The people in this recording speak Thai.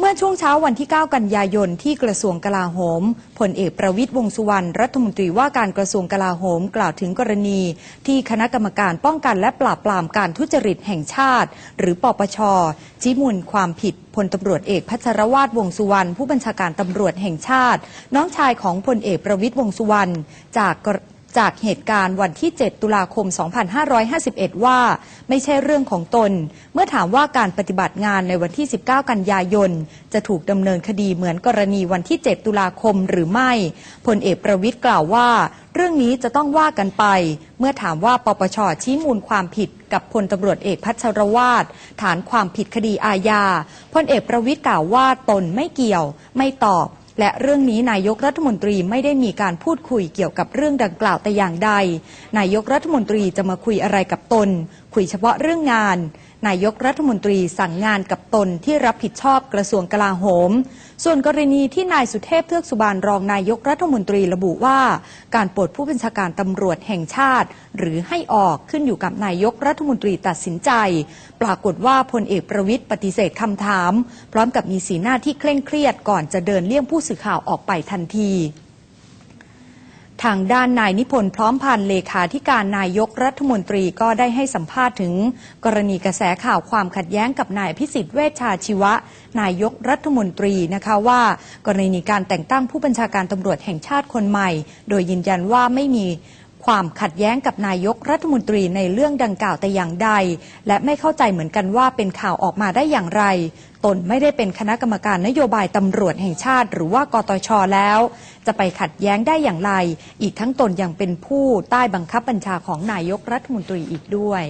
เมื่อช่วงเช้าวันที่ 9 กันยายนที่กระทรวงกลาโหมพลเอกประวิตยวงสุวรรณรัฐมนตรีว่าการกระทรวงกลาโหมกล่าวถึงกรณี ที่คณะกรรมการป้องกันและปราบปรามการทุจริตแห่งชาติ หรือปปชชี้มูลความผิดพลตำรวจเอกพัชรวาทวงสุวรรณผู้บัญชาการตำรวจแห่งชาติ น้องชายของพลเอกประวิตยวงสุวรรณจาก จากเหตุการณ์วันที่ 7 ตุลาคม 2551 ว่า ไม่ใช่เรื่องของตน เมื่อถามว่าการปฏิบัติงานในวันที่ 19 กันยายน จะถูกดำเนินคดีเหมือนกรณีวันที่ 7 ตุลาคมหรือไม่พลเอกประวิทย์กล่าวว่า เรื่องนี้จะต้องว่ากันไป เมื่อถามว่าปปชชี้มูลความผิดกับพลตำรวจเอกพัชรวาทฐานความผิดคดีอาญาพลเอกประวิทย์กล่าวว่าตนไม่เกี่ยว ไม่ตอบ และเรื่องนี้นายกรัฐมนตรีไม่ได้มีการพูดคุยเกี่ยวกับเรื่องดังกล่าวแต่อย่างใด นายกรัฐมนตรีจะมาคุยอะไรกับตน คุยเฉพาะเรื่องงาน นายกรัฐมนตรีสั่งงานกับตนที่รับผิดชอบกระทรวงกลาโหม ส่วนกรณีที่นายสุเทพเทือกสุบานรองนายกรัฐมนตรีระบุว่า การปลดผู้บัญชาการตำรวจแห่งชาติ หรือให้ออกขึ้นอยู่กับนายกรัฐมนตรีตัดสินใจ ปรากฏว่าพลเอกประวิทย์ปฏิเสธคำถาม พร้อมกับมีสีหน้าที่เคร่งเครียดก่อนจะเดินเลี่ยงผู้สื่อข่าวออกไปทันที ทางด้านนายนิพนธ์พร้อมพันธ์เลขาธิการนายกรัฐมนตรีก็ได้ให้สัมภาษณ์ถึง กรณีกระแสข่าวความขัดแย้งกับนายพิสิทธิ์เวชชาชีวะ นายกรัฐมนตรีนะคะว่า กรณีการแต่งตั้งผู้บัญชาการตำรวจแห่งชาติคนใหม่ โดยยืนยันว่าไม่มี ความขัดแย้งกับนายกรัฐมนตรีในเรื่องดังกล่าวแต่อย่างใด และไม่เข้าใจเหมือนกันว่าเป็นข่าวออกมาได้อย่างไร ตนไม่ได้เป็นคณะกรรมการนโยบายตำรวจแห่งชาติ หรือว่ากตชแล้ว จะไปขัดแย้งได้อย่างไร อีกทั้งตนยังเป็นผู้ใต้บังคับบัญชาของนายกรัฐมนตรีอีกด้วย